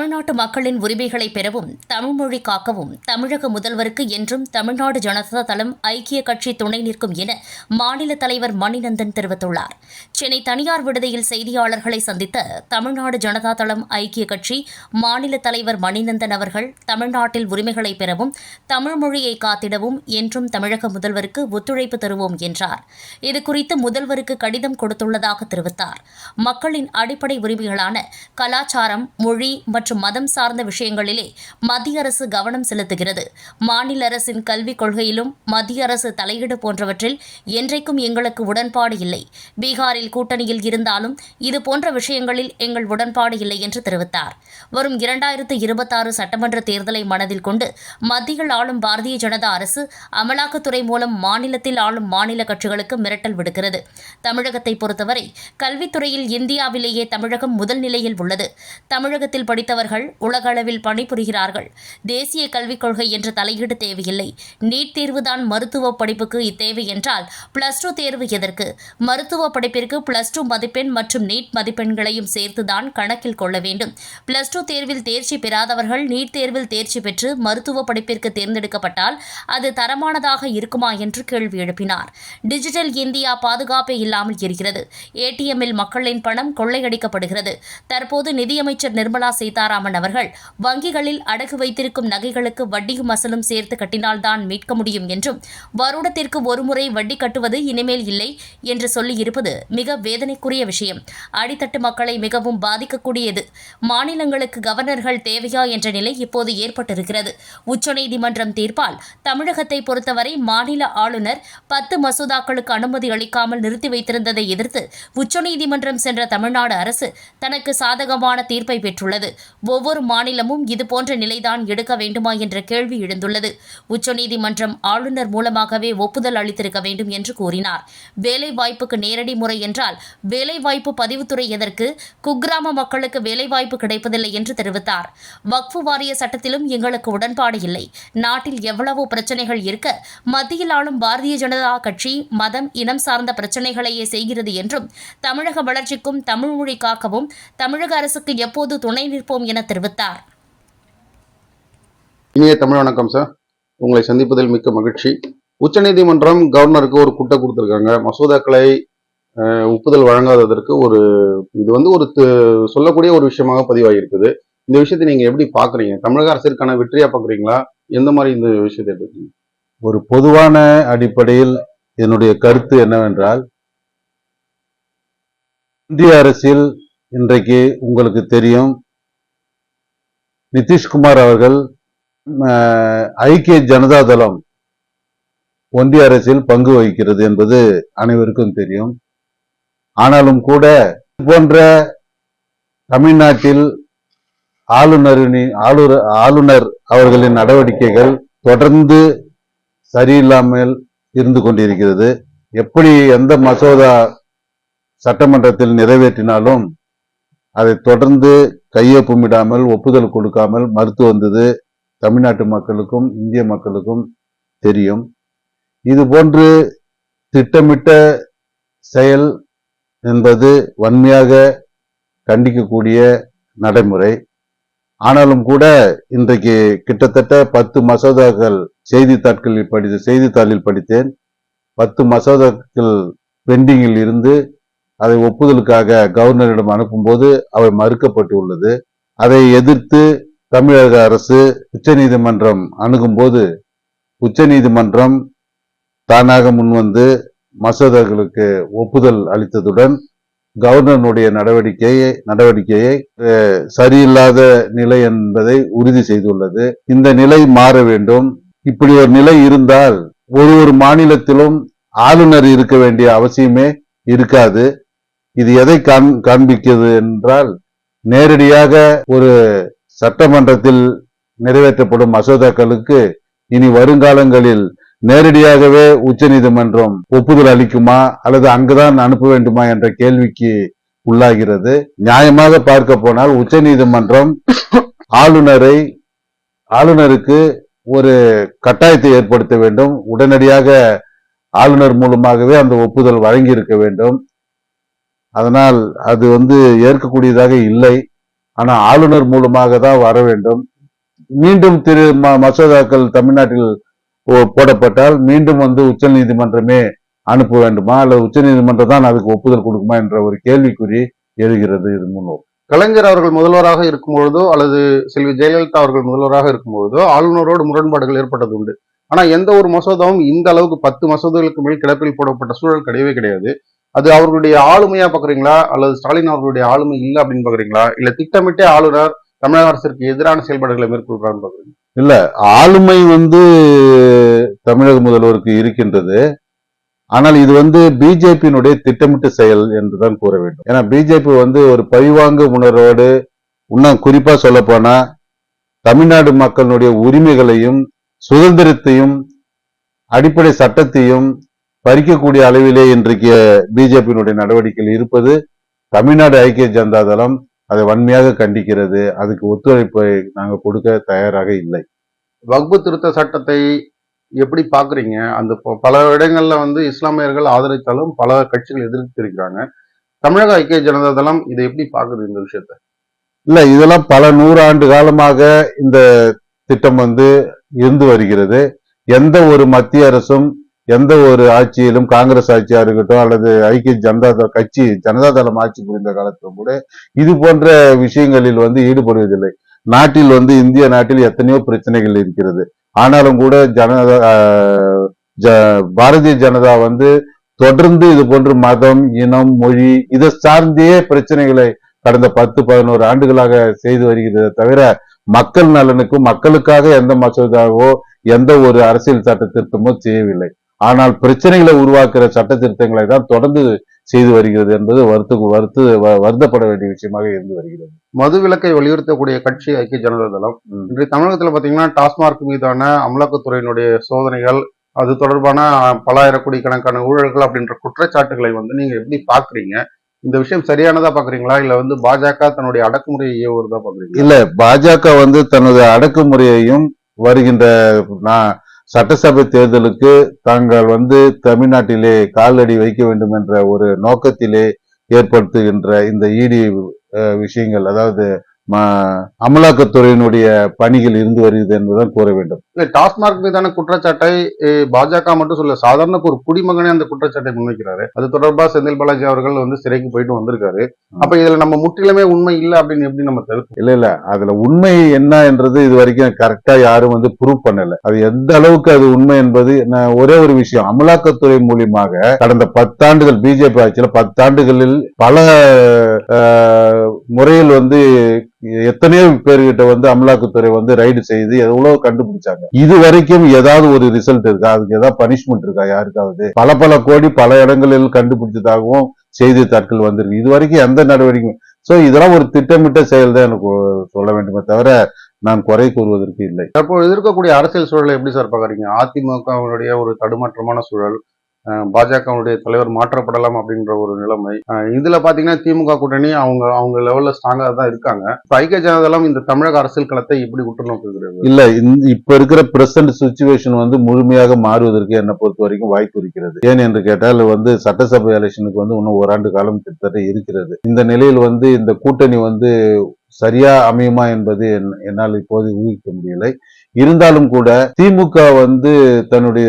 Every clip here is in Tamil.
தமிழ்நாட்டு மக்களின் உரிமைகளை பெறவும் தமிழ்மொழி காக்கவும் தமிழக முதல்வருக்கு என்றும் தமிழ்நாடு ஜனதா தளம் ஐக்கிய கட்சி துணை நிற்கும் என மாநில தலைவர் மணிநந்தன் தெரிவித்துள்ளார். சென்னை தனியார் விடுதியில் செய்தியாளர்களை சந்தித்த தமிழ்நாடு ஜனதா தளம் ஐக்கிய கட்சி மாநில தலைவர் மணிநந்தன் அவர்கள் தமிழ்நாட்டில் உரிமைகளை பெறவும் தமிழ்மொழியை காத்திடவும் என்றும் தமிழக முதல்வருக்கு ஒத்துழைப்பு தருவோம் என்றார். இதுகுறித்து முதல்வருக்கு கடிதம் கொடுத்துள்ளதாக தெரிவித்தார். மக்களின் அடிப்படை உரிமைகளான கலாச்சாரம் மொழி மற்றும் மற்றும் மதம் சார்ந்த விஷயங்களிலே மத்திய அரசு கவனம் செலுத்துகிறது. மாநில அரசின் கல்விக் கொள்கையிலும் மத்திய அரசு தலையீடு போன்றவற்றில் என்றைக்கும் எங்களுக்கு உடன்பாடு இல்லை. பீகாரில் கூட்டணியில் இருந்தாலும் இது போன்ற விஷயங்களில் எங்கள் உடன்பாடு இல்லை என்று தெரிவித்தார். வரும் இரண்டாயிரத்து இருபத்தாறு சட்டமன்ற தேர்தலை மனதில் கொண்டு மத்தியில் ஆளும் பாரதிய ஜனதா அரசு அமலாக்கத்துறை மூலம் மாநிலத்தில் ஆளும் மாநில கட்சிகளுக்கு மிரட்டல் விடுக்கிறது. தமிழகத்தை பொறுத்தவரை கல்வித்துறையில் இந்தியாவிலேயே தமிழகம் முதல் நிலையில் உள்ளது. தமிழகத்தில் படித்தவர் மாணவர்கள் உலகளவில் பணிபுரிகிறார்கள். தேசிய கல்விக் கொள்கை என்ற தலையீடு தேவையில்லை. நீட் தேர்வுதான் மருத்துவ படிப்புக்கு இத்தேவை என்றால் பிளஸ் டூ தேர்வு எதற்கு? மருத்துவ படிப்பிற்கு பிளஸ் டூ மதிப்பெண் மற்றும் நீட் மதிப்பெண்களையும் சேர்த்துதான் கணக்கில் கொள்ள வேண்டும். பிளஸ் டூ தேர்வில் தேர்ச்சி பெறாதவர்கள் நீட் தேர்வில் தேர்ச்சி பெற்று மருத்துவ படிப்பிற்கு தேர்ந்தெடுக்கப்பட்டால் அது தரமானதாக இருக்குமா என்று கேள்வி எழுப்பினார். டிஜிட்டல் இந்தியா பாதுகாப்பே இல்லாமல் இருக்கிறது. ஏடிஎம்மில் மக்களின் பணம் கொள்ளையடிக்கப்படுகிறது. தற்போது நிதியமைச்சர் நிர்மலா சீதாராமன் அவர்கள் வங்கிகளில் அடகு வைத்திருக்கும் நகைகளுக்கு வட்டியும் அசலும் சேர்த்து கட்டினால்தான் மீட்க முடியும் என்றும் வருடத்திற்கு ஒருமுறை வட்டி கட்டுவது இனிமேல் இல்லை என்று சொல்லியிருப்பது மிக வேதனைக்குரிய விஷயம். அடித்தட்டு மக்களை மிகவும் பாதிக்கக்கூடியது. மாநிலங்களுக்கு கவர்னர்கள் தேவையா என்ற நிலை இப்போது ஏற்பட்டிருக்கிறது. உச்சநீதிமன்றம் தீர்ப்பால் தமிழகத்தை பொறுத்தவரை மாநில ஆளுநர் பத்து மசோதாக்களுக்கு அனுமதி அளிக்காமல் நிறுத்தி வைத்திருந்ததை எதிர்த்து உச்சநீதிமன்றம் சென்ற தமிழ்நாடு அரசு தனக்கு சாதகமான தீர்ப்பை பெற்றுள்ளது. ஒவ்வொரு மாநிலமும் இதுபோன்ற நிலைதான் எடுக்க வேண்டுமா என்ற கேள்வி எழுந்துள்ளது. உச்சநீதிமன்றம் ஆளுநர் மூலமாகவே ஒப்புதல் அளித்திருக்க வேண்டும் என்று கூறினார். வேலைவாய்ப்புக்கு நேரடி முறை என்றால் வேலைவாய்ப்பு பதிவுத்துறை எதற்கு? குக்கிராம மக்களுக்கு வேலைவாய்ப்பு கிடைப்பதில்லை என்று தெரிவித்தார். வக்ஃபு வாரிய சட்டத்திலும் எங்களுக்கு உடன்பாடு இல்லை. நாட்டில் எவ்வளவோ பிரச்சனைகள் இருக்க மத்தியில் ஆளும் பாரதிய ஜனதா கட்சி மதம் இனம் சார்ந்த பிரச்சனைகளையே செய்கிறது என்றும் தமிழக வளர்ச்சிக்கும் தமிழ் மொழி காக்கவும் தமிழக அரசுக்கு எப்போது துணை நிற்போம் என தெரிவித்தார். இனிய தமிழ் வணக்கம் சார் உங்களை சந்திப்பதில் மிக்க மகிழ்ச்சி. உச்சநீதிமன்றம் கவர்னருக்கு ஒரு குட்டை கொடுத்துருக்காங்க. மசோதாக்களை ஒப்புதல் வழங்காததற்கு ஒரு இது வந்து ஒரு சொல்லக்கூடிய ஒரு விஷயமாக பதிவாகியிருக்குது இந்த விஷயத்தை நீங்க எப்படி பாக்குறீங்க? தமிழக அரசிற்கான வெற்றியா பாக்குறீங்களா? எந்த மாதிரி இந்த விஷயத்தை எடுத்துக்கீங்க? ஒரு பொதுவான அடிப்படையில் என்னுடைய கருத்து என்னவென்றால் இந்திய அரசியல் இன்றைக்கு உங்களுக்கு தெரியும் நிதிஷ்குமார் அவர்கள் ஐக்கிய ஜனதா தளம் ஒன்றிய அரசில் பங்கு வகிக்கிறது என்பது அனைவருக்கும் தெரியும். ஆனாலும் கூட இது போன்ற தமிழ்நாட்டில் ஆளுநரின் ஆளுநர் ஆளுநர் அவர்களின் நடவடிக்கைகள் தொடர்ந்து சரியில்லாமல் இருந்து கொண்டிருக்கிறது. எப்படி எந்த மசோதா சட்டமன்றத்தில் நிறைவேற்றினாலும் அதை தொடர்ந்து கையொப்பமிடாமல் ஒப்புதல் கொடுக்காமல் மறுத்து வந்தது தமிழ்நாட்டு மக்களுக்கும் இந்திய மக்களுக்கும் தெரியும். இது போன்று திட்டமிட்ட செயல் என்பது வன்மையாக கண்டிக்கக்கூடிய நடைமுறை. ஆனாலும் கூட இன்றைக்கு கிட்டத்தட்ட பத்து மசோதாக்கள் செய்தித்தாட்களில் படித்த செய்தித்தாளில் படித்தேன். பத்து மசோதாக்கள் பெண்டிங்கில் இருந்து அதை ஒப்புதலுக்காக கவர்னரிடம் அனுப்பும்போது அவை மறுக்கப்பட்டு உள்ளது அதை எதிர்த்து தமிழக அரசு உச்சநீதிமன்றம் அணுகும்போது உச்சநீதிமன்றம் தானாக முன்வந்து மசோதாக்களுக்கு ஒப்புதல் அளித்ததுடன் கவர்னருடைய நடவடிக்கையை நடவடிக்கையை சரியில்லாத நிலை என்பதை உறுதி செய்துள்ளது. இந்த நிலை மாற வேண்டும். இப்படி ஒரு நிலை இருந்தால் ஒரு ஒரு மாநிலத்திலும் ஆளுநர் இருக்க வேண்டிய அவசியமே இருக்காது. இது எதை காண்- காண்பிக்கிறது என்றால் நேரடியாக ஒரு சட்டமன்றத்தில் நிறைவேற்றப்படும் மசோதாக்களுக்கு இனி வருங்காலங்களில் நேரடியாகவே உச்சநீதிமன்றம் ஒப்புதல் அளிக்குமா அல்லது அங்குதான் அனுப்ப வேண்டுமா என்ற கேள்விக்கு உள்ளாகிறது. நியாயமாக பார்க்க போனால் உச்சநீதிமன்றம் ஆளுநரை ஆளுநருக்கு ஒரு கட்டாயத்தை ஏற்படுத்த வேண்டும். உடனடியாக ஆளுநர் மூலமாகவே அந்த ஒப்புதல் வழங்கி இருக்க வேண்டும். அதனால் அது வந்து ஏற்கக்கூடியதாக இல்லை. ஆனால் ஆளுநர் மூலமாக தான் வர வேண்டும். மீண்டும் திரு ம- மசோதாக்கள் தமிழ்நாட்டில் போ- போடப்பட்டால் மீண்டும் வந்து உச்சநீதிமன்றமே அனுப்ப வேண்டுமா? அல்லது உச்சநீதிமன்றம் தான் அதுக்கு ஒப்புதல் கொடுக்குமா என்ற ஒரு கேள்விக்குறி எழுகிறது இது முன்னோர். கலைஞர் அவர்கள் முதல்வராக இருக்கும்பொழுதோ அல்லது செல்வி ஜெயலலிதா அவர்கள் முதல்வராக இருக்கும்பொழுதோ ஆளுநரோடு முரண்பாடுகள் ஏற்பட்டது உண்டு. ஆனா எந்த ஒரு மசோதாவும் இந்த அளவுக்கு பத்து மசோதாக்களுக்கு மேல் கிடப்பில் போடப்பட்ட சூழல் கிடையவே கிடையாது. அது அவர்களுடைய ஆளுமையா பாக்குறீங்களா? அல்லது ஸ்டாலின் அவர்களுடைய ஆளுமை இல்லை அப்படின்னு பாக்குறீங்களா? இல்ல திட்டமிட்டே ஆளுநர் தமிழக அரசிற்கு எதிரான செயல்பாடுகளை மேற்கொள்றான்னு பாக்குறீங்க? ஆளுமை வந்து தமிழக முதல்வருக்கு இருக்கின்றது. ஆனால் இது வந்து பிஜேபியினுடைய திட்டமிட்ட செயல் என்றுதான் கூற வேண்டும். ஏன்னா பிஜேபி வந்து ஒரு பழிவாங்கு உணர்வோடு இன்னும் குறிப்பா சொல்ல போனா தமிழ்நாடு மக்களுடைய உரிமைகளையும் சுதந்திரத்தையும் அடிப்படை சட்டத்தையும் பறிக்கக்கூடிய அளவிலே இன்றைக்கு பிஜேபியினுடைய நடவடிக்கைகள் இருப்பது தமிழ்நாடு ஐக்கிய ஜனதா தளம் அதை வன்மையாக கண்டிக்கிறது. அதுக்கு ஒத்துழைப்பை நாங்கள் கொடுக்க தயாராக இல்லை. வக்பு திருத்த சட்டத்தை எப்படி பாக்குறீங்க அந்த பல இடங்கள்ல வந்து இஸ்லாமியர்கள் ஆதரித்தாலும் பல கட்சிகள் எதிர்த்து இருக்கிறாங்க தமிழக ஐக்கிய ஜனதா தளம் இதை எப்படி பாக்குது இந்த விஷயத்த? இல்ல இதெல்லாம் பல நூறாண்டு காலமாக இந்த திட்டம் வந்து இருந்து வருகிறது. எந்த ஒரு மத்திய அரசும் எந்த ஒரு ஆட்சியிலும் காங்கிரஸ் ஆட்சியா இருக்கட்டும் அல்லது ஐக்கிய ஜனதா தள கட்சி ஜனதா தளம் ஆட்சி புரிந்த காலத்திலும் கூட இது போன்ற விஷயங்களில் வந்து ஈடுபடுவதில்லை. நாட்டில் வந்து இந்திய நாட்டில் எத்தனையோ பிரச்சனைகள் இருக்கிறது. ஆனாலும் கூட ஜனதா ஜ- பாரதிய ஜனதா வந்து தொடர்ந்து இது போன்ற மதம் இனம் மொழி இதை சார்ந்தே பிரச்சனைகளை கடந்த பத்து பதினோரு ஆண்டுகளாக செய்து வருகிறதே தவிர மக்கள் நலனுக்கும் மக்களுக்காக எந்த மசோதாவோ எந்த ஒரு அரசியல் சட்ட திருத்தமோ செய்யவில்லை. ஆனால் பிரச்சனைகளை உருவாக்குற சட்ட திருத்தங்களை தான் தொடர்ந்து செய்து வருகிறது என்பது வருத்து வருத்து வருத்தப்பட வேண்டிய விஷயமாக இருந்து வருகிறது. மது விலக்கை வலியுறுத்தக்கூடிய கட்சி ஐக்கிய ஜனதா தளம். இன்று தமிழகத்துல பாத்தீங்கன்னா டாஸ்மார்க் மீதான அமலாக்கத்துறையினுடைய சோதனைகள் அது தொடர்பான பல ஆயிரம் கோடி கணக்கான ஊழல்கள் அப்படின்ற குற்றச்சாட்டுகளை வந்து நீங்க எப்படி பாக்குறீங்க? இந்த விஷயம் சரியானதா பாக்குறீங்களா? இல்ல வந்து பாஜக தன்னுடைய அடக்குமுறையை ஏவுறதா பாக்குறீங்களா? இல்ல பாஜக வந்து தனது அடக்குமுறையையும் வருகின்ற நான் சட்டசபை தேர்தலுக்கு தாங்கள் வந்து தமிழ்நாட்டிலே காலடி வைக்க வேண்டும் என்ற ஒரு நோக்கத்திலே ஏற்படுத்துகின்ற இந்த இடி விஷயங்கள் அதாவது அமலாக்கத்துறையினுடைய பணிகள் இருந்து வருகிறது என்பதுதான் கூற வேண்டும். இல்ல டாஸ்மார்க் மீதான குற்றச்சாட்டை பாஜக மட்டும் சொல்ல சாதாரண ஒரு குடிமகனே அந்த குற்றச்சாட்டை முன்வைக்கிறாரு. அது தொடர்பா செந்தில் பாலாஜி அவர்கள் வந்து சிறைக்கு போயிட்டு வந்திருக்காரு. அப்ப இதுல நம்ம முற்றிலுமே உண்மை இல்ல அப்படின்னு எப்படி நம்ம தவிர்க்க இல்ல இல்ல அதுல உண்மை என்ன என்றது இது வரைக்கும் கரெக்டா யாரும் வந்து ப்ரூவ் பண்ணல. அது எந்த அளவுக்கு அது உண்மை என்பது நான் ஒரே ஒரு விஷயம் அமலாக்கத்துறை மூலியமாக கடந்த பத்தாண்டுகள் பிஜேபி ஆட்சியில பத்தாண்டுகளில் பல முறையில் வந்து எத்தனையோ பேர்கிட்ட வந்து அமலாக்கத்துறை வந்து ரைடு செய்து எவ்வளவு கண்டுபிடிச்சாங்க. இது வரைக்கும் ஏதாவது ஒரு ரிசல்ட் இருக்கா? அதுக்கு ஏதாவது பனிஷ்மெண்ட் இருக்கா? யாருக்காவது? பல பல கோடி பல இடங்களில் கண்டுபிடிச்சதாகவும் செய்தித்தாட்கள் வந்திருக்கு. இது வரைக்கும் எந்த நடவடிக்கை சோ இதெல்லாம் ஒரு திட்டமிட்ட செயல் தான் எனக்கு சொல்ல வேண்டுமே தவிர நான் குறை கூறுவதற்கு இல்லை. அப்போ இருக்கக்கூடிய அரசியல் சூழலை எப்படி சார் பாக்குறீங்க? அதிமுகவினுடைய ஒரு தடுமாற்றமான சூழல் பாஜகவுடைய தலைவர் மாற்றப்படலாம் அப்படின்ற ஒரு நிலைமை. இதுல பாத்தீங்கன்னா திமுக கூட்டணி அவங்க அவங்க லெவல்ல ஸ்ட்ராங்கா தான் இருக்காங்க. ஐக்கிய ஜனதாலும் இந்த தமிழக அரசியல் களத்தை இப்படி உற்று நோக்குகிறது இல்ல இப்ப இருக்கிற பிரசன்ட் சுச்சுவேஷன் வந்து முழுமையாக மாறுவதற்கு என்னை பொறுத்த வரைக்கும் வாய்ப்பு இருக்கிறது. ஏன் என்று கேட்டால் வந்து சட்டசபை எலெக்ஷனுக்கு வந்து இன்னும் ஓராண்டு காலம் கிட்டத்தட்ட இருக்கிறது. இந்த நிலையில் வந்து இந்த கூட்டணி வந்து சரியா அமையுமா என்பது என்- என்னால் இப்போது ஊகிக்க முடியலை. இருந்தாலும் கூட திமுக வந்து தன்னுடைய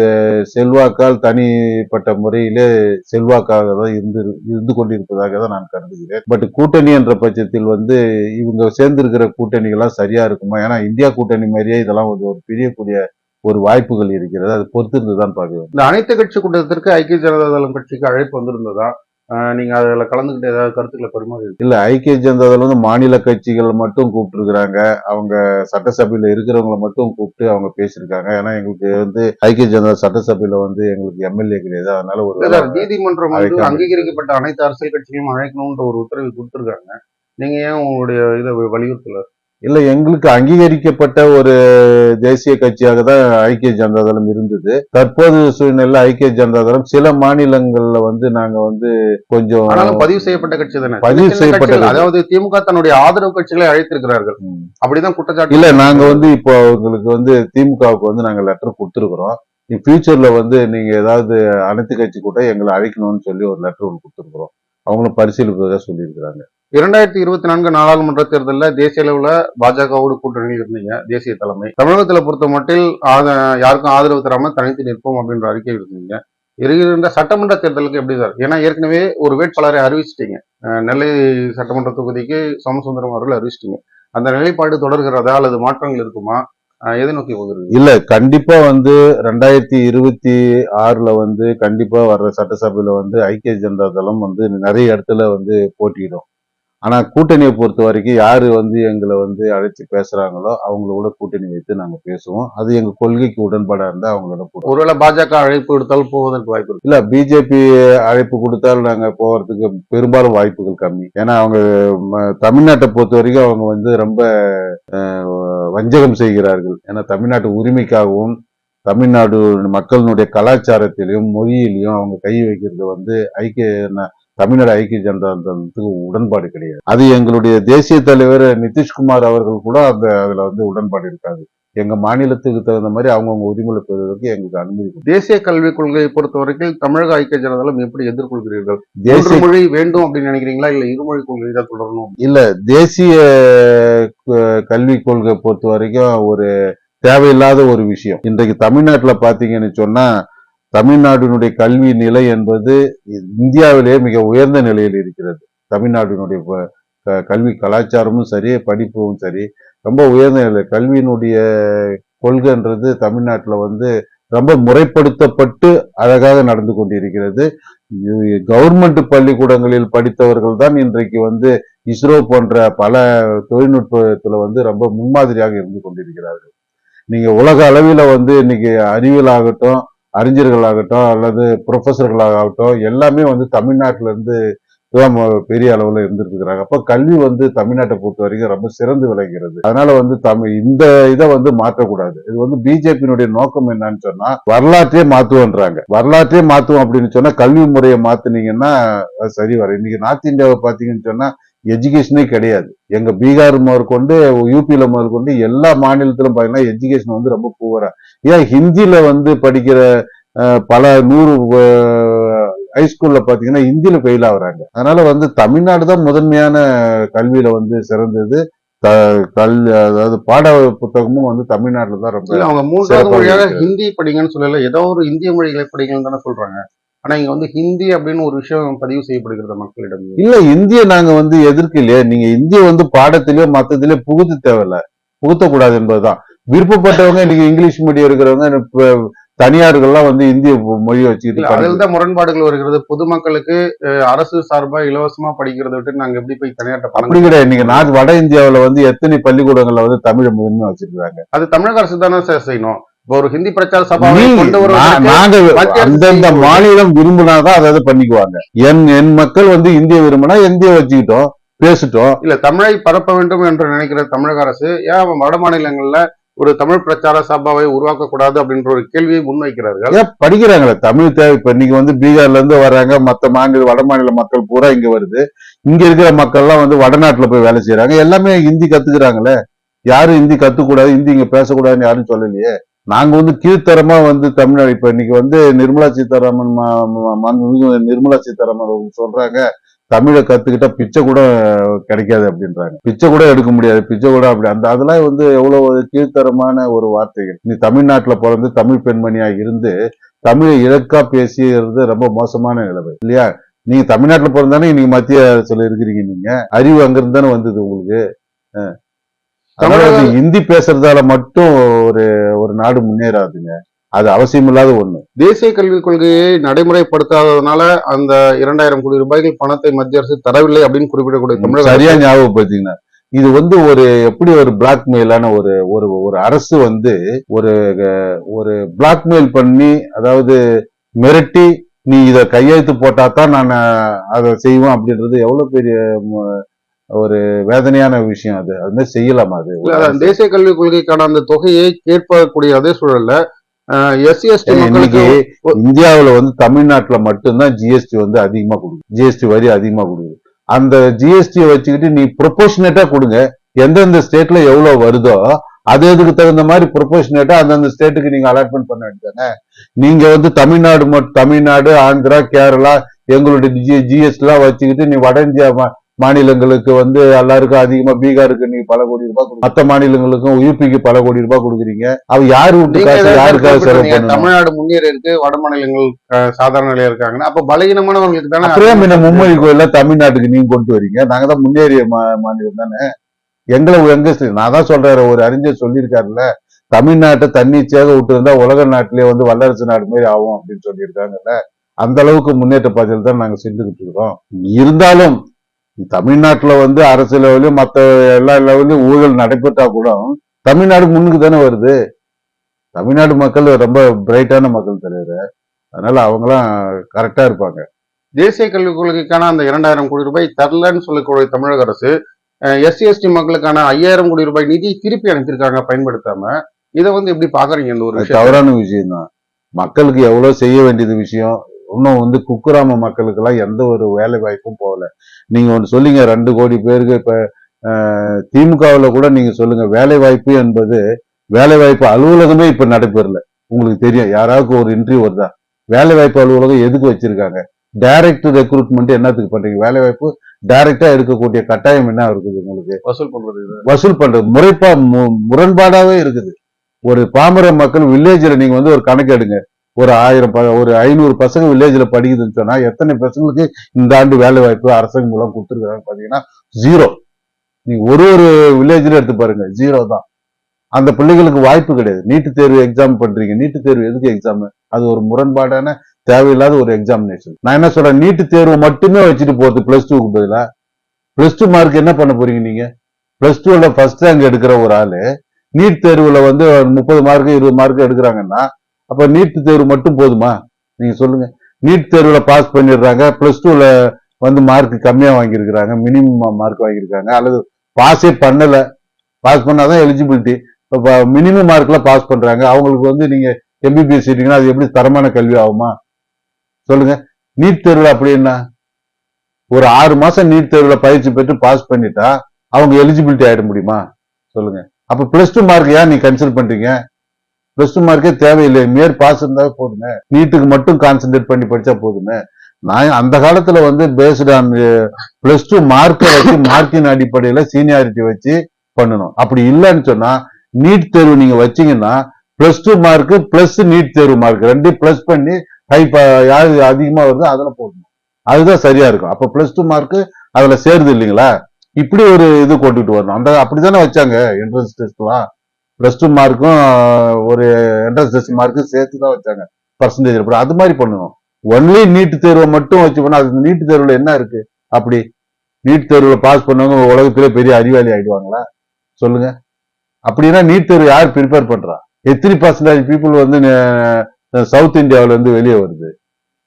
செல்வாக்கால் தனிப்பட்ட முறையிலே செல்வாக்காக தான் இருந்து இருந்து கொண்டிருப்பதாக தான் நான் கருதுகிறேன். பட் கூட்டணி என்ற பட்சத்தில் வந்து இவங்க சேர்ந்திருக்கிற கூட்டணிகள்லாம் சரியா இருக்குமா? ஏன்னா இந்தியா கூட்டணி மாதிரியே இதெல்லாம் ஒரு ஒரு பிரியக்கூடிய ஒரு வாய்ப்புகள் இருக்கிறது. அது பொறுத்திருந்து தான் பார்க்க இந்த அனைத்து கட்சி கூட்டத்திற்கு ஐக்கிய ஜனதாதளம் கட்சிக்கு அழைப்பு வந்திருந்ததா? அஹ், நீங்க அதுல கலந்துகிட்டு ஏதாவது கருத்துக்களை பரிமாறி இல்ல ஐக்கிய ஜனதா தளம் வந்து மாநில கட்சிகள் மட்டும் கூப்பிட்டுருக்காங்க அவங்க சட்டசபையில இருக்கிறவங்கள மட்டும் கூப்பிட்டு அவங்க பேசியிருக்காங்க. ஏன்னா எங்களுக்கு வந்து ஐக்கிய ஜனதா சட்டசபையில வந்து எங்களுக்கு எம்எல்ஏ கிடையாது. அதனால ஒரு நீதிமன்றம் வந்து. அங்கீகரிக்கப்பட்ட அனைத்து அரசியல் கட்சிகளையும் அழைக்கணும்ன்ற ஒரு உத்தரவு கொடுத்திருக்காங்க. நீங்க ஏன் உங்களுடைய இதை வலியுறுத்தல? இல்ல எங்களுக்கு அங்கீகரிக்கப்பட்ட ஒரு தேசிய கட்சியாக தான் ஐக்கிய ஜனதா தளம் இருந்தது. தற்போது சூழ்நிலை ஐக்கிய ஜனதா தளம் சில மாநிலங்கள்ல வந்து நாங்க வந்து கொஞ்சம் பதிவு செய்யப்பட்ட கட்சி தானே? பதிவு செய்யப்பட்ட. அதாவது திமுக தன்னுடைய ஆதரவு கட்சிகளை அழைத்திருக்கிறார்கள். அப்படிதான் குற்றச்சாட்டு. இல்ல நாங்க வந்து இப்போ அவங்களுக்கு வந்து திமுகவுக்கு வந்து நாங்க லெட்டர் கொடுத்துருக்குறோம். ஃபியூச்சர்ல வந்து நீங்க ஏதாவது அனைத்து கட்சி கூட எங்களை அழைக்கணும்னு சொல்லி ஒரு லெட்டர் ஒன்று கொடுத்துருக்குறோம். அவங்களும் பரிசீலிப்பதாக சொல்லியிருக்கிறாங்க. இரண்டாயிரத்தி இருபத்தி நான்கு நாடாளுமன்ற தேர்தலில் தேசிய அளவில் பாஜகவோடு கூட்டணியில் இருந்தீங்க தேசிய தலைமை. தமிழகத்தில் பொறுத்த மட்டில் ஆத- யாருக்கும் ஆதரவு தராமல் தனித்து நிற்போம் அப்படின்ற அறிக்கை இருந்தீங்க இருந்த சட்டமன்ற தேர்தலுக்கு எப்படி சார்? ஏன்னா ஏற்கனவே ஒரு வேட்பாளரை அறிவிச்சிட்டீங்க. நெல்லை சட்டமன்ற தொகுதிக்கு சோமசுந்தரம் அவர்கள் அறிவிச்சிட்டீங்க. அந்த நிலைப்பாடு தொடர்கிறதா அல்லது மாற்றங்கள் இருக்குமா? எதை நோக்கி போகிறது? இல்ல கண்டிப்பா வந்து ரெண்டாயிரத்தி இருபத்தி ஆறுல வந்து கண்டிப்பா வர்ற சட்டசபையில வந்து ஐக்கிய ஜனதா தளம் வந்து நிறைய இடத்துல வந்து போட்டியிடும். ஆனா கூட்டணியை பொறுத்த வரைக்கும் யாரு வந்து எங்களை வந்து அழைச்சு பேசுறாங்களோ அவங்களோட கூட்டணி வைத்து நாங்க பேசுவோம். அது எங்க கொள்கைக்கு உடன்பாடா இருந்தா அவங்களோட ஒருவேளை பாஜக அழைப்பு விடுத்தால் போவதற்கு வாய்ப்பு இல்ல பிஜேபி அழைப்பு கொடுத்தால் நாங்க போறதுக்கு பெரும்பாலும் வாய்ப்புகள் கம்மி. ஏன்னா அவங்க தமிழ்நாட்டை பொறுத்த வரைக்கும் அவங்க வந்து ரொம்ப வஞ்சகம் செய்கிறார்கள். ஏன்னா தமிழ்நாட்டு உரிமைக்காகவும் தமிழ்நாடு மக்களினுடைய கலாச்சாரத்திலையும் மொழியிலையும் அவங்க கை வைக்கிறது வந்து ஐக்கிய தமிழ்நாடு ஐக்கிய ஜனதா தளத்துக்கு உடன்பாடு கிடையாது. அது எங்களுடைய தேசிய தலைவர் நிதிஷ்குமார் அவர்கள் கூட அந்த அதுல வந்து உடன்பாடு இருக்காது. எங்க மாநிலத்துக்கு தகுந்த மாதிரி அவங்கவுங்க உரிமைகளை பெறுவதற்கு எங்களுக்கு அனுமதி. தேசிய கல்விக் கொள்கையை பொறுத்த வரைக்கும் தமிழக ஐக்கிய ஜனதாதளம் எப்படி எதிர்கொள்கிறீர்கள்? தேசிய மொழி வேண்டும் அப்படின்னு நினைக்கிறீங்களா? இல்ல இருமொழி கொள்கை தான் தொடரணும்? இல்ல தேசிய கல்விக் கொள்கை பொறுத்த வரைக்கும் ஒரு தேவையில்லாத ஒரு விஷயம். இன்றைக்கு தமிழ்நாட்டுல பாத்தீங்கன்னு சொன்னா தமிழ்நாட்டினுடைய கல்வி நிலை என்பது இந்தியாவிலேயே மிக உயர்ந்த நிலையில் இருக்கிறது. தமிழ்நாட்டினுடைய ப- க- கல்வி கலாச்சாரமும் சரி படிப்பும் சரி ரொம்ப உயர்ந்த நிலை. கல்வியினுடைய கொள்கைன்றது தமிழ்நாட்டில் வந்து ரொம்ப முறைப்படுத்தப்பட்டு அழகாக நடந்து கொண்டிருக்கிறது. கவர்மெண்ட் பள்ளிக்கூடங்களில் படித்தவர்கள் தான் இன்றைக்கு வந்து இஸ்ரோ போன்ற பல தொழில்நுட்பத்தில் வந்து ரொம்ப முன்மாதிரியாக இருந்து கொண்டிருக்கிறார்கள். நீங்க உலக அளவில் வந்து இன்னைக்கு அறிவியல் ஆகட்டும் அறிஞர்களாகட்டும் அல்லது ப்ரொஃபஸர்களாகட்டும் எல்லாமே வந்து தமிழ்நாட்டிலேருந்து தான் பெரிய அளவில் இருந்துருக்குறாங்க. அப்போ கல்வி வந்து தமிழ்நாட்டை பொறுத்த வரைக்கும் ரொம்ப சிறந்து விளங்குகிறது. அதனால வந்து தமிழ் இந்த இதை வந்து மாற்றக்கூடாது. இது வந்து பிஜேபியினுடைய நோக்கம் என்னன்னு சொன்னா வரலாற்றையே மாற்றுவோன்றாங்க வரலாற்றையே மாற்றுவோம் அப்படின்னு சொன்னா கல்வி முறையை மாத்துனீங்கன்னா அது சரி வர இன்னைக்கு நார்த் இந்தியாவை பார்த்தீங்கன்னு சொன்னா எஜுகேஷனே கிடையாது. எங்க பீகார் முதற்கொண்டு யூபியில முதற்கொண்டு எல்லா மாநிலத்திலும் பாத்தீங்கன்னா எஜுகேஷன் வந்து ரொம்ப பூவரா ஏன் ஹிந்தியில வந்து படிக்கிற பல நூறு ஹைஸ்கூல்ல பாத்தீங்கன்னா ஹிந்தியில ஃபெயில் ஆகுறாங்க. அதனால வந்து தமிழ்நாடு தான் முதன்மையான கல்வியில வந்து சிறந்தது. கல் அதாவது பாட புத்தகமும் வந்து தமிழ்நாட்டுல தான் ரொம்ப அவங்க மூன்றாவது மொழியாக. ஹிந்தி படிங்கன்னு சொல்லல ஏதோ ஒரு இந்திய மொழிகளை படிங்கன்னு தானே சொல்றாங்க. ஆனா இங்க வந்து ஹிந்தி அப்படின்னு ஒரு விஷயம் பதிவு செய்யப்படுகிறது மக்களிடம்? இல்ல இந்திய நாங்க வந்து எதிர்க்கலையே. நீங்க இந்திய வந்து பாடத்திலயோ மத்தத்திலயோ புகுத்த தேவையில்ல. புகுத்தக்கூடாது என்பதுதான். விருப்பப்பட்டவங்க இன்னைக்கு இங்கிலீஷ் மீடியம் இருக்கிறவங்க தனியார்கள்லாம் வந்து இந்திய மொழியை வச்சுக்கிட்டு அதில் தான் முரண்பாடுகள் வருகிறது. பொதுமக்களுக்கு அரசு சார்பா இலவசமா படிக்கிறத விட்டு நாங்க எப்படி போய் தனியார்ட்ட பணம் அப்படி கிடையாது. இன்னைக்கு நாட்டு வட இந்தியாவுல வந்து எத்தனை பள்ளிக்கூடங்கள்ல வந்து தமிழை முதன்மை வச்சிருக்காங்க அது தமிழக அரசு தானே சார் செய்யணும். ஒரு ஹிந்தி பிரச்சார சபாவை அந்தந்த மாநிலம் விரும்பினாதான் அதாவது பண்ணிக்குவாங்க. என் என் மக்கள் வந்து இந்திய விரும்பினா இந்திய வச்சுக்கிட்டோம் பேசிட்டோம். இல்ல தமிழை பரப்ப வேண்டும் என்று நினைக்கிற தமிழக அரசு ஏன் வட மாநிலங்கள்ல ஒரு தமிழ் பிரச்சார சபாவை உருவாக்க கூடாது அப்படின்ற ஒரு கேள்வியை முன்வைக்கிறார்கள்? படிக்கிறாங்களே தமிழ் தேவை. இப்ப இன்னைக்கு வந்து பீகார்ல இருந்து வர்றாங்க மத்த மாநில வட மாநில மக்கள் பூரா இங்க வருது. இங்க இருக்கிற மக்கள் எல்லாம் வந்து வடநாட்டுல போய் வேலை செய்யறாங்க எல்லாமே ஹிந்தி கத்துக்கிறாங்களே. யாரும் ஹிந்தி கத்துக்கூடாது ஹிந்தி இங்க பேசக்கூடாதுன்னு யாரும் சொல்லலையே. நாங்க வந்து கீழ்த்தரமா வந்து தமிழ்நாடு இப்ப இன்னைக்கு வந்து நிர்மலா சீதாராமன் நிர்மலா சீதாராமன் சொல்றாங்க தமிழை கத்துக்கிட்டா பிச்சை கூட கிடைக்காது அப்படின்றாங்க. பிச்சை கூட எடுக்க முடியாது பிச்சை கூட அப்படி. அந்த அதெல்லாம் வந்து எவ்வளவு கீழ்த்தரமான ஒரு வார்த்தைகள். நீ தமிழ்நாட்டுல பிறந்து தமிழ் பெண்மணியா இருந்து தமிழை இலக்கா பேசியது ரொம்ப மோசமான நிலைமை இல்லையா? நீங்க தமிழ்நாட்டுல பிறந்தானே இன்னைக்கு மத்திய அரசுல இருக்கிறீங்க நீங்க. அறிவு அங்கிருந்து தானே வந்தது உங்களுக்கு. தமிழக- ஹிந்தி பேசுறதால மட்டும் ஒரு ஒரு நாடு முன்னேறாதுங்க. அது அவசியமில்லாத ஒண்ணு. தேசிய கல்விக் கொள்கையை நடைமுறைப்படுத்தாததுனால அந்த இரண்டாயிரம் கோடி ரூபாய்கள் பணத்தை மத்திய அரசு தரவில்லை அப்படின்னு குறிப்பிடக்கூடிய தமிழக சரியா ஞாபகப்படுத்தீங்கன்னா இது வந்து ஒரு எப்படி ஒரு பிளாக்மெயிலான ஒரு ஒரு ஒரு அரசு வந்து ஒரு ஒரு பிளாக்மெயில் பண்ணி அதாவது மிரட்டி நீ இத கையெழுத்து போட்டா தான் நான் அதை செய்வேன் அப்படின்றது எவ்வளவு பெரிய ஒரு வேதனையான விஷயம் அது. அது மாதிரி செய்யலாமா அது. தேசிய கல்விக் கொள்கைக்கான அந்த தொகையை கேட்கக்கூடிய அதே சூழல்ல எஸ்சி எஸ்டி மக்களுக்கு இந்தியாவுல வந்து தமிழ்நாட்டுல மட்டும்தான் ஜிஎஸ்டி வந்து அதிகமா கொடுக்குது. ஜிஎஸ்டி வரி அதிகமா கொடுக்குது. அந்த ஜிஎஸ்டியை வச்சுக்கிட்டு நீ ப்ரொபோஷனேட்டா கொடுங்க. எந்தெந்த ஸ்டேட்ல எவ்வளவு வருதோ அது அதுக்கு தகுந்த மாதிரி ப்ரொபோஷனேட்டா அந்தந்த ஸ்டேட்டுக்கு நீங்க அலாட்மெண்ட் பண்ண வேண்டியதானே? நீங்க வந்து தமிழ்நாடு மட்டும் தமிழ்நாடு ஆந்திரா கேரளா எங்களுடைய ஜிஎஸ்டி எல்லாம் வச்சுக்கிட்டு நீ வட இந்தியா மாநிலங்களுக்கு வந்து எல்லாருக்கும் அதிகமா பீகாருக்கு நீங்க பல கோடி ரூபாய். மத்த மாநிலங்களுக்கும் யூபிக்கு பல கோடி ரூபாய் கொடுக்குறீங்க. அவ யாரு விட்டு காசு யாருக்காக செலவு தமிழ்நாடு முன்னேறி இருக்கு வட மாநிலங்கள் சாதாரண நிலையா இருக்காங்கன்னா அப்ப பலகீனமானவங்களுக்கு தானே அப்படியே முன்ன மும்மொழி கோயில தமிழ்நாட்டுக்கு நீங்க கொண்டு வரீங்க. நாங்க தான் முன்னேறிய மா- மாநிலம் தானே. எங்களை எங்க நான் தான் சொல்றேன் ஒரு அறிஞர் சொல்லியிருக்காருல்ல தமிழ்நாட்டை தன்னிச்சையாக விட்டு இருந்தா உலக நாட்டிலே வந்து வல்லரசு நாடு மாதிரி ஆகும் அப்படின்னு சொல்லியிருக்காங்கல்ல அந்த அளவுக்கு முன்னேற்ற பாதையில் தான் நாங்க செஞ்சுக்கிட்டு இருக்கிறோம் இருந்தாலும் தமிழ்நாட்டுல வந்து அரசு லெவலையும் மத்த எல்லா லெவலையும் ஊழல் நடைபெற்றா கூட தமிழ்நாடு முன்னுக்கு தானே வருது. தமிழ்நாடு மக்கள் ரொம்ப பிரைட்டான மக்கள் தலைவர். அதனால அவங்களாம் கரெக்டா இருப்பாங்க. தேசிய கல்விக் கொள்கைக்கான அந்த இரண்டாயிரம் கோடி ரூபாய் தரலன்னு சொல்லக்கூடிய தமிழக அரசு எஸ்சி எஸ்டி மக்களுக்கான ஐயாயிரம் கோடி ரூபாய் நிதி திருப்பி அனுப்பியிருக்காங்க பயன்படுத்தாம. இதை வந்து எப்படி பாக்குறீங்க இந்த ஒரு தவறான விஷயம் தான் மக்களுக்கு எவ்வளவு செய்ய வேண்டியது விஷயம் இன்னும் வந்து குக்கிராம மக்களுக்கு எல்லாம் எந்த ஒரு வேலை வாய்ப்பும் போகல. நீங்க ஒன்று சொல்லிங்க ரெண்டு கோடி பேருக்கு இப்ப திமுகவுல கூட நீங்க சொல்லுங்க வேலை வாய்ப்பு என்பது வேலை வாய்ப்பு அலுவலகமே இப்ப நடைபெறல. உங்களுக்கு தெரியும் யாராவது ஒரு இன்டர்வியூ வருதா? வேலை வாய்ப்பு அலுவலகம் எதுக்கு வச்சிருக்காங்க? டைரக்ட் ரெக்ரூட்மெண்ட் என்னத்துக்கு பண்றீங்க? வேலை வாய்ப்பு டைரக்டா எடுக்கக்கூடிய கட்டாயம் என்ன இருக்குது உங்களுக்கு? வசூல் பண்றது. வசூல் பண்றது. முறைப்பா முரண்பாடாவே இருக்குது. ஒரு பாமர மக்கள் வில்லேஜ்ல நீங்க வந்து ஒரு கணக்கு எடுங்க. ஒரு ஆயிரம் ப- ஒரு ஐநூறு பசங்க வில்லேஜில் படிக்குதுன்னு சொன்னால் எத்தனை பசங்களுக்கு இந்த ஆண்டு வேலை வாய்ப்பு அரசாங்கம் மூலம் கொடுத்துருக்காங்க பார்த்தீங்கன்னா ஜீரோ நீங்கள் ஒரு ஒரு வில்லேஜில் எடுத்து பாருங்க ஜீரோ தான். அந்த பிள்ளைகளுக்கு வாய்ப்பு கிடையாது. நீட்டு தேர்வு எக்ஸாம் பண்றீங்க. நீட்டு தேர்வு எதுக்கு எக்ஸாம் அது ஒரு முரண்பாடான தேவையில்லாத ஒரு எக்ஸாமினேஷன் நான் என்ன சொல்றேன்? நீட்டு தேர்வு மட்டுமே வச்சுட்டு போகுது பிளஸ் டூக்கு பதிலாக பிளஸ் டூ மார்க் என்ன பண்ண போறீங்க நீங்க? பிளஸ் டூல ஃபர்ஸ்ட் ரேங்க் எடுக்கிற ஒரு ஆளு நீட் தேர்வுல வந்து முப்பது மார்க் இருபது மார்க் எடுக்கிறாங்கன்னா அப்ப நீட் தேர்வு மட்டும் போதுமா? நீங்க சொல்லுங்க. நீட் தேர்வுல பாஸ் பண்ணிடுறாங்க. பிளஸ் டூல வந்து மார்க் கம்மியா வாங்கியிருக்கிறாங்க. மினிமம் மார்க் வாங்கியிருக்காங்க. அல்லது பாஸே பண்ணல. பாஸ் பண்ணாதான் எலிஜிபிலிட்டி இப்போ மினிமம் மார்க்ல பாஸ் பண்றாங்க. அவங்களுக்கு வந்து நீங்க எம்பிபிஎஸ் சீட்டிங்கன்னா அது எப்படி தரமான கல்வி ஆகுமா? சொல்லுங்க. நீட் தேர்வில் அப்படி என்ன? ஒரு ஆறு மாசம் நீட் தேர்வுல பயிற்சி பெற்று பாஸ் பண்ணிட்டா அவங்க எலிஜிபிலிட்டி ஆயிட முடியுமா? சொல்லுங்க. அப்ப பிளஸ் டூ மார்க் ஏன் நீ கன்சிடர் பண்றீங்க? பிளஸ் டூ மார்க்கே தேவையில்லை. மேற் பாஸ் இருந்தால் போதுமே. நீட்டுக்கு மட்டும் கான்சென்ட்ரேட் பண்ணி படிச்சா போதுமே. நான் அந்த காலத்துல வந்து பேஸ்டு ஆன் பிளஸ் டூ மார்க்கை வச்சு மார்க்கின் அடிப்படையில சீனியாரிட்டி வச்சு பண்ணணும். அப்படி இல்லைன்னு சொன்னா நீட் தேர்வு நீங்க வச்சீங்கன்னா plus two mark plus NEET தேர்வு மார்க் ரெண்டையும் பிளஸ் பண்ணி ஹை யாரு அதிகமா வருதோ அதில் போடணும். அதுதான் சரியா இருக்கும். அப்ப பிளஸ் டூ மார்க் அதுல சேருது இல்லைங்களா? இப்படி ஒரு இது கொண்டுட்டு வரணும். அந்த அப்படிதானே வச்சாங்க என்ட்ரன்ஸ் டெஸ்ட்லாம் ப்ளஸ் டூ மார்க்கும் ஒரு என்ட்ரன்ஸ் டெஸ்ட் மார்க்கும் சேர்த்து தான் வச்சாங்க. பர்சன்டேஜ் அது மாதிரி பண்ணணும் ஒன்லி நீட் தேர்வை மட்டும் வச்சு பண்ணா அது நீட் தேர்வில் என்ன இருக்கு? அப்படி. நீட் தேர்வுல பாஸ் பண்ணவங்க உலகத்திலே பெரிய அறிவாளி ஆயிடுவாங்களா? சொல்லுங்க. அப்படின்னா நீட் தேர்வு யார் ப்ரிப்பேர் பண்றா? எத்தனை பர்சன்டேஜ் பீப்புள் வந்து சவுத் இந்தியாவுல இருந்து வெளியே வருது?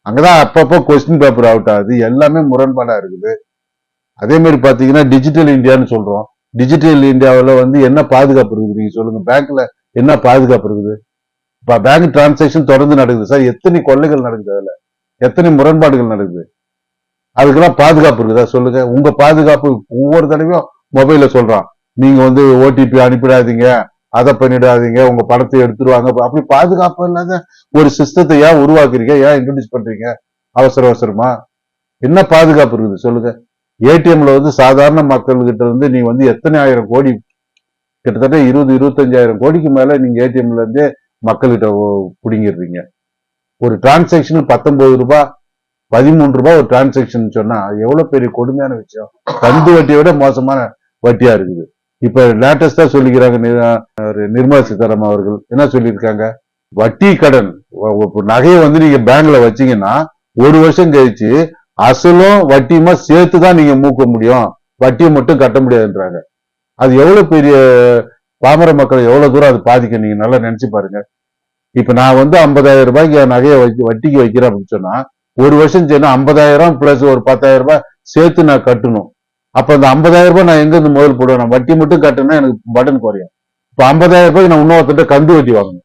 அங்கதான் அப்பப்போ கொஸ்டின் பேப்பர் அவுட் ஆகுது. எல்லாமே முரண்பாடா இருக்குது. அதே மாதிரி பாத்தீங்கன்னா டிஜிட்டல் இந்தியான்னு சொல்றோம். டிஜிட்டல் இந்தியாவில் வந்து என்ன பாதுகாப்பு இருக்குது? நீங்க சொல்லுங்க. பேங்க்ல என்ன பாதுகாப்பு இருக்குது? இப்போ பேங்க் டிரான்சாக்ஷன் தொடர்ந்து நடக்குது. சார் எத்தனை கொள்ளைகள் நடக்குது அதில்? எத்தனை முரண்பாடுகள் நடக்குது? அதுக்கெல்லாம் பாதுகாப்பு இருக்குதா? சொல்லுங்க. உங்க பாதுகாப்பு ஒவ்வொரு தடவையும் மொபைல சொல்றான். நீங்க வந்து ஓடிபி அனுப்பிடாதீங்க. அதை பண்ணிடாதீங்க. உங்க பணத்தை எடுத்துருவாங்க. அப்படி பாதுகாப்பு இல்லாத ஒரு சிஸ்டத்தை ஏன் உருவாக்குறீங்க? ஏன் இன்ட்ரடியூஸ் பண்றீங்க? அவசர அவசரமா? என்ன பாதுகாப்பு இருக்குது? சொல்லுங்க. ஏடிஎம்ல வந்து சாதாரண மக்கள்கிட்ட இருந்து நீ வந்து எத்தனை ஆயிரம் கோடி கிட்டத்தட்ட இருபது இருபத்தஞ்சாயிரம் கோடிக்கு மேல நீங்க ஏடிஎம்ல இருந்தே மக்கள்கிட்ட பிடிங்கிடுறீங்க. ஒரு டிரான்சாக்ஷன் பத்தொன்பது ரூபாய் பதிமூன்று ரூபாய் ஒரு டிரான்சாக்ஷன் சொன்னா எவ்வளவு பெரிய கொடுமையான விஷயம். கந்து வட்டியை விட மோசமான வட்டியா இருக்குது. இப்ப லேட்டஸ்டா சொல்லிக்கிறாங்க ஒரு நிர்மலா சீதாராமன் அவர்கள். என்ன சொல்லியிருக்காங்க? வட்டி கடன் நகையை வந்து நீங்க பேங்க்ல வச்சீங்கன்னா ஒரு வருஷம் கழிச்சு அசலும் வட்டியுமா சேர்த்து தான் நீங்க மூக்க முடியும். வட்டியை மட்டும் கட்ட முடியாதுன்றாங்க. அது எவ்வளவு பெரிய பாமர மக்களை எவ்வளவு தூரம் அது பாதிக்க நீங்க நல்லா நினைச்சு பாருங்க. இப்ப நான் வந்து ஐம்பதாயிரம் ரூபாய்க்கு என் நகையை வைக்க வட்டிக்கு வைக்கிறேன் அப்படின்னு சொன்னா ஒரு வருஷம் சேர்ந்து ஐம்பதாயிரம் பிளஸ் ஒரு பத்தாயிரம் ரூபாய் சேர்த்து நான் கட்டணும். அப்ப அந்த ஐம்பதாயிரம் ரூபாய் நான் எங்க இருந்து முதல் போடுவேன்? நான் வட்டி மட்டும் கட்டணும்னா எனக்கு பட்டன் குறையும். இப்ப ஐம்பதாயிரம் ரூபாய்க்கு நான் இன்னொருத்தட்ட கந்து வட்டி வாங்கணும்.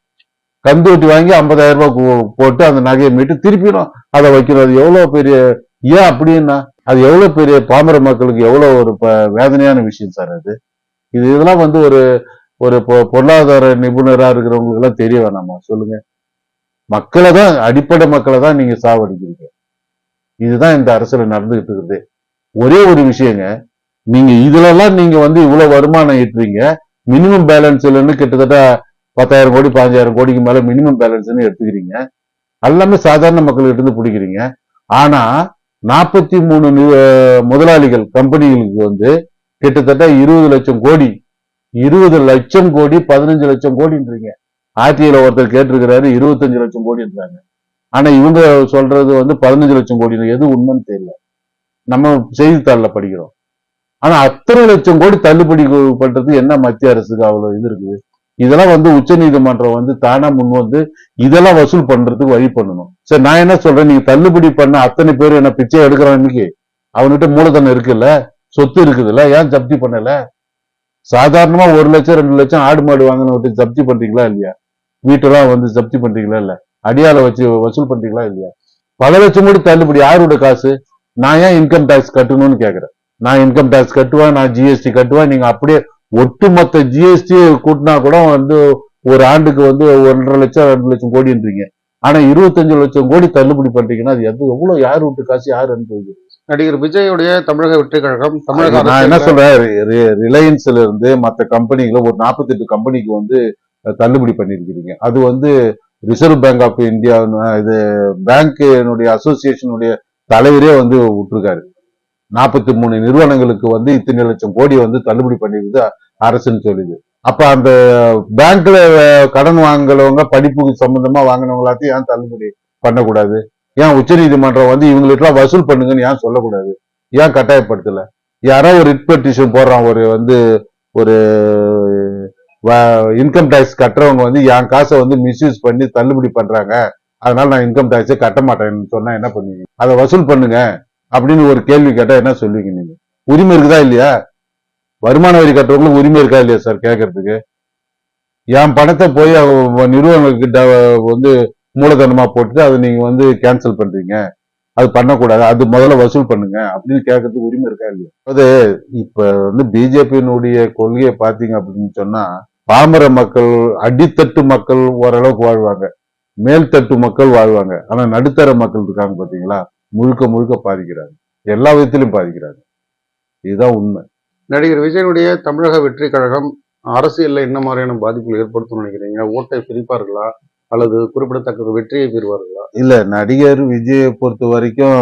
கந்து வட்டி வாங்கி ஐம்பதாயிரம் ரூபாய் போட்டு அந்த நகையை மீட்டு திருப்பிடும் அதை வைக்கணும் அது எவ்வளவு பெரிய ஏன் அப்படின்னா அது எவ்வளவு பெரிய பாமர மக்களுக்கு எவ்வளவு ஒரு வேதனையான விஷயம் சார் அது. இது இதெல்லாம் வந்து ஒரு ஒரு பொருளாதார நிபுணராக இருக்கிறவங்களுக்கு எல்லாம் தெரிய வேணாமா? சொல்லுங்க. மக்களை தான் அடிப்படை மக்களை தான் நீங்க சாவடிக்கிறீங்க. இதுதான் இந்த அரசுல நடந்துகிட்டு இருக்குது. ஒரே ஒரு விஷயங்க நீங்க இதுலலாம் நீங்க வந்து இவ்வளவு வருமானம் ஈட்டுறீங்க மினிமம் பேலன்ஸ் இல்லைன்னு கிட்டத்தட்ட பத்தாயிரம் கோடி பதினஞ்சாயிரம் கோடிக்கு மேல மினிமம் பேலன்ஸ்னு எடுத்துக்கிறீங்க. எல்லாமே சாதாரண மக்கள்கிட்ட இருந்து பிடிக்கிறீங்க. ஆனா நாற்பத்தி மூணு முதலாளிகள் கம்பெனிகளுக்கு வந்து கிட்டத்தட்ட இருபது லட்சம் கோடி இருபது லட்சம் கோடி பதினஞ்சு லட்சம் கோடின்றீங்க. ஆர்டிஐல ஒருத்தர் கேட்டிருக்கிறாரு இருபத்தஞ்சு லட்சம் கோடின்றாங்க. ஆனா இவங்க சொல்றது வந்து பதினஞ்சு லட்சம் கோடி எது உண்மைன்னு தெரியல. நம்ம செய்தித்தாளில் படிக்கிறோம். ஆனா அத்தனை லட்சம் கோடி தள்ளுபடி பண்றது என்ன மத்திய அரசுக்கு அவ்வளவு இது இருக்குது? இதெல்லாம் வந்து உச்சநீதிமன்றம் வந்து தானா முன் வந்து இதெல்லாம் வசூல் பண்றதுக்கு வழி பண்ணணும். சரி நான் என்ன சொல்றேன்? நீங்க தள்ளுபடி பண்ண அத்தனை பேர் என்ன பிச்சை எடுக்கிறான் அவன்கிட்ட மூலதனம் இருக்குல்ல? சொத்து இருக்குதுல்ல? ஏன் ஜப்தி பண்ணல? சாதாரணமா ஒரு லட்சம் ரெண்டு லட்சம் ஆடு மாடு வாங்கினவற்றை ஜப்தி பண்றீங்களா இல்லையா? வீட்டெல்லாம் வந்து ஜப்தி பண்றீங்களா இல்ல? அடியால வச்சு வசூல் பண்றீங்களா இல்லையா? பல லட்சம் கூட தள்ளுபடி. யாரோட காசு? நான் ஏன் இன்கம் டேக்ஸ் கட்டணும்னு கேக்குறேன். நான் இன்கம் டேக்ஸ் கட்டுவேன் நான் ஜிஎஸ்டி கட்டுவேன். நீங்க அப்படியே ஒட்டுமொத்த ஜிஎஸ்டி கூட்டினா கூட வந்து ஒரு ஆண்டுக்கு வந்து ஒன்றரை லட்சம் ரெண்டு லட்சம் கோடின்றீங்க. ஆனா இருபத்தஞ்சு லட்சம் கோடி தள்ளுபடி பண்றீங்கன்னா அது எது எவ்வளவு யார் வீட்டு காசு யார் அனுபவிக்கிறது நடிகர் விஜயுடைய தமிழக வெற்றி கழகம் தமிழக நான் என்ன சொல்றேன்? ரிலையன்ஸ்ல இருந்து மத்த கம்பெனிகளை ஒரு 48 கம்பெனிக்கு வந்து தள்ளுபடி பண்ணிருக்கிறீங்க அது வந்து ரிசர்வ் பேங்க் ஆஃப் இந்தியா இது பேங்க் அசோசியேஷனுடைய தலைவரே வந்து விட்டுருக்காரு. நாற்பத்தி மூணு நிறுவனங்களுக்கு வந்து இத்தனை லட்சம் கோடி வந்து தள்ளுபடி பண்ணிருக்குது அரசுன்னு சொல்லுது. அப்ப அந்த பேங்க்ல கடன் வாங்குறவங்க படிப்புக்கு சம்பந்தமா வாங்கினவங்க எல்லாத்தையும் ஏன் தள்ளுபடி பண்ணக்கூடாது? ஏன் உச்சநீதிமன்றம் வந்து இவங்களுக்கெல்லாம் வசூல் பண்ணுங்கன்னு ஏன் சொல்லக்கூடாது? ஏன் கட்டாயப்படுத்தல? யாரோ ஒரு ரிட் பெட்டிஷன் போடுறான் ஒரு வந்து ஒரு இன்கம் டேக்ஸ் கட்டுறவங்க வந்து என் காசை வந்து மிஸ்யூஸ் பண்ணி தள்ளுபடி பண்றாங்க. அதனால நான் இன்கம் டேக்ஸே கட்ட மாட்டேன்னு சொன்னா என்ன பண்ணுவீங்க? அதை வசூல் பண்ணுங்க. அப்படின்னு ஒரு கேள்வி கேட்டா என்ன சொல்லுவீங்க நீங்க? உரிமை இருக்குதா இல்லையா? வருமான வரி கட்டுறவங்களுக்கு உரிமை இருக்கா இல்லையா சார் கேட்கறதுக்கு என் பணத்தை போய் அவ- நிறுவனங்கள்கிட்ட வந்து மூலதனமா போட்டுட்டு அதை நீங்க வந்து கேன்சல் பண்றீங்க. அது பண்ணக்கூடாது. அது முதல்ல வசூல் பண்ணுங்க அப்படின்னு கேட்கறதுக்கு உரிமை இருக்கா இல்லையா? அது இப்ப வந்து பிஜேபியினுடைய கொள்கையை பாத்தீங்க அப்படின்னு சொன்னா பாமர மக்கள் அடித்தட்டு மக்கள் ஓரளவுக்கு வாழ்வாங்க. மேல்தட்டு மக்கள் வாழ்வாங்க. ஆனா நடுத்தர மக்கள் இருக்காங்க பாத்தீங்களா? முழுக்க முழுக்க பாதிக்கிறாங்க எல்லா விதத்திலும் பாதிக்கிறாங்க இதுதான் உண்மை. நடிகர் விஜயனுடைய தமிழக வெற்றி கழகம் அரசியல்ல என்ன மாதிரியான பாதிப்புகள் ஏற்படுத்தும் நினைக்கிறீங்க? ஓட்டை பிரிப்பார்களா? அல்லது குறிப்பிடத்தக்க வெற்றியை பெறுவார்களா? இல்ல நடிகர் விஜயை பொறுத்த வரைக்கும்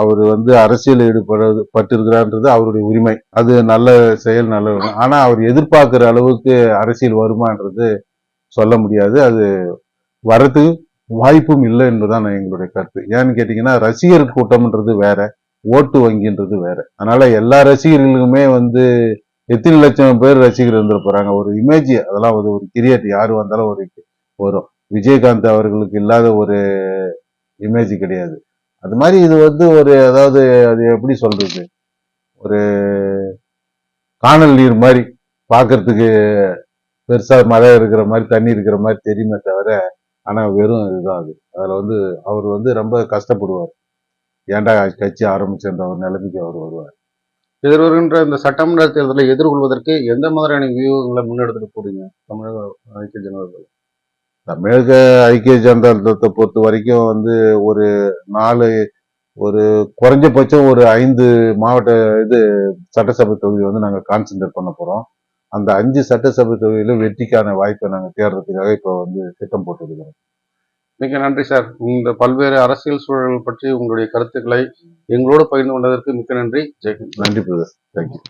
அவர் வந்து அரசியல் ஈடுபடுறது பட்டிருக்கிறான்றது அவருடைய உரிமை. அது நல்ல செயல் நல்ல விதம். ஆனா அவர் எதிர்பார்க்கிற அளவுக்கு அரசியல் வருமான்றது சொல்ல முடியாது. அது வரதுக்கு வாய்ப்பும் இல்லை என்பதுதான் நான் எங்களுடைய கருத்து. ஏன்னு கேட்டீங்கன்னா ரசிகர் கூட்டம்ன்றது வேற ஓட்டு வங்கின்றது வேற. அதனால எல்லா ரசிகர்களுக்குமே வந்து எத்தனை லட்சம் பேர் ரசிகர் இருந்துட்டு போறாங்க? ஒரு இமேஜ் அதெல்லாம் ஒரு ஒரு கிரியேட். யாரு வந்தாலும் ஒரு வரும். விஜயகாந்த் அவர்களுக்கு இல்லாத ஒரு இமேஜ் கிடையாது. அது மாதிரி இது வந்து ஒரு அதாவது அது எப்படி சொல்றது? ஒரு காணல் நீர் மாதிரி பார்க்கறதுக்கு பெருசாக மழை இருக்கிற மாதிரி தண்ணி இருக்கிற மாதிரி தெரியுமே தவிர ஆனா வெறும் இதுதான் அது. அதுல வந்து அவர் வந்து ரொம்ப கஷ்டப்படுவார். ஏன்டா கட்சி ஆரம்பிச்சன்ற ஒரு நிலைமைக்கு அவர் வருவார். எதிர்வருகின்ற இந்த சட்டமன்ற தேர்தலை எதிர்கொள்வதற்கு எந்த மாதிரியான வியூகங்களை முன்னெடுத்துட்டு போறீங்க தமிழக ஐக்கிய ஜனதா? தமிழக ஐக்கிய ஜனதா தளத்தை பொறுத்த வரைக்கும் வந்து ஒரு நாலு ஒரு குறைஞ்சபட்சம் ஒரு ஐந்து மாவட்ட இது சட்டசபை தொகுதி வந்து நாங்கள் கான்சென்ட்ரேட் பண்ண போறோம். அந்த அஞ்சு சட்டசபை தொகுதியில வெற்றிக்கான வாய்ப்பை நாங்கள் தேடுறதுக்காக இப்போ வந்து திட்டம் போட்டுருக்கிறோம். மிக நன்றி சார். இந்த பல்வேறு அரசியல் சூழல்கள் பற்றி உங்களுடைய கருத்துக்களை எங்களோடு பகிர்ந்து கொண்டதற்கு மிக்க நன்றி. ஜெய்ஹிந்த் நன்றி பிரதர். தேங்க்யூ